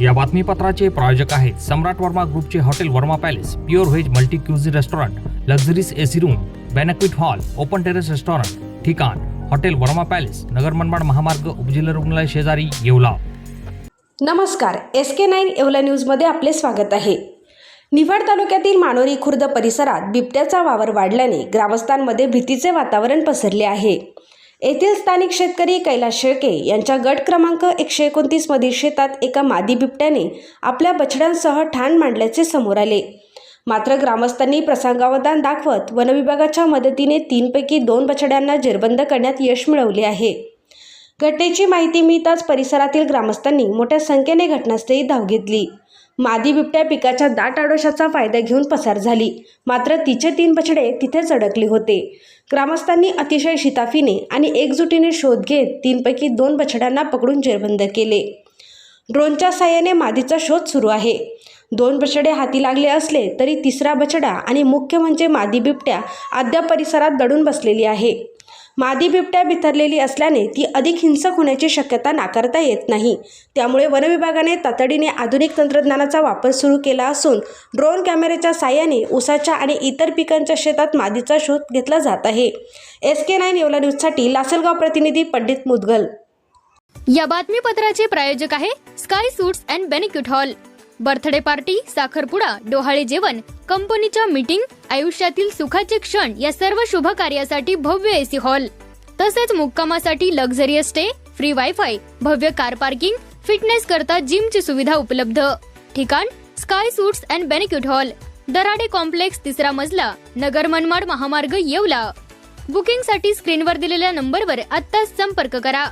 या बातमीपत्राचे प्रायोजक आहेत सम्राट वर्मा ग्रुपचे hotel Verma palace pure veg multi cuisine restaurant luxuries AC room banquet hall open terrace restaurant ठिकाण हॉटेल वर्मा पॅलेस नगर मनमाड महामार्ग उपजिल्हा रुग्णालय शेजारी येवला. नमस्कार एस के नाईन येवला न्यूजमध्ये आपले स्वागत आहे. निफाड तालुक्यातील मानोरी खुर्द परिसरात बिबट्याचा वावर वाढल्याने ग्रामस्थांमध्ये भीतीचे वातावरण पसरले आहे. येथील स्थानिक शेतकरी कैलास शेळके यांच्या गट क्रमांक एकशे एकोणतीसमधील शेतात एका मादी बिबट्याने आपल्या बछड्यांसह ठाण मांडल्याचे समोर आले. मात्र ग्रामस्थांनी प्रसंगावधान दाखवत वनविभागाच्या मदतीने तीनपैकी दोन बछड्यांना जेरबंद करण्यात यश मिळवले आहे. घटनेची माहिती मिळताच परिसरातील ग्रामस्थांनी मोठ्या संख्येने घटनास्थळी धाव घेतली. मादी बिबट्या पिकाच्या दाट आडोशाचा फायदा घेऊन पसार झाली. मात्र तिचे तीन बछडे तिथेच अडकले होते. ग्रामस्थांनी अतिशय शिताफीने आणि एकजुटीने शोध घेत तीनपैकी दोन बछड्यांना पकडून जेरबंद केले. ड्रोनच्या साह्याने मादीचा शोध सुरू आहे. दोन बछडे हाती लागले असले तरी तिसरा बछडा आणि मुख्य म्हणजे मादी बिबट्या अद्याप परिसरात दडून बसलेली आहे. मादी बिबट्या बिथरलेली असल्याने ती अधिक हिंसक होण्याची शक्यता नाकारता येत नाही. त्यामुळे वनविभागाने तातडीने आधुनिक तंत्रज्ञानाचा वापर सुरू केला असून ड्रोन कॅमेऱ्याच्या साहाय्याने ऊसाच्या आणि इतर पिकांच्या शेतात मादीचा शोध घेतला जात आहे. एस के नाईन येवला न्यूजसाठी लासलगाव प्रतिनिधी पंडित मुदगल. या बातमीपत्राचे प्रायोजक आहे sky suites and banquet hall. Birthday party साखरपुडा डोहाळे जेवण कंपनीच्या मीटिंग आयुष्यातील सुखाचे क्षण या सर्व शुभ कार्यासाठी भव्य एसी हॉल. तसेच मुक्कामासाठी लक्झरियस स्टे फ्री वायफाय भव्य कार पार्किंग फिटनेस करता जिमची सुविधा उपलब्ध. ठिकाण sky suites and banquet hall Darade complex तिसरा मजला नगर मनमाड महामार्ग येवला. बुकिंगसाठी स्क्रीनवर दिलेल्या नंबरवर आत्ताच संपर्क करा.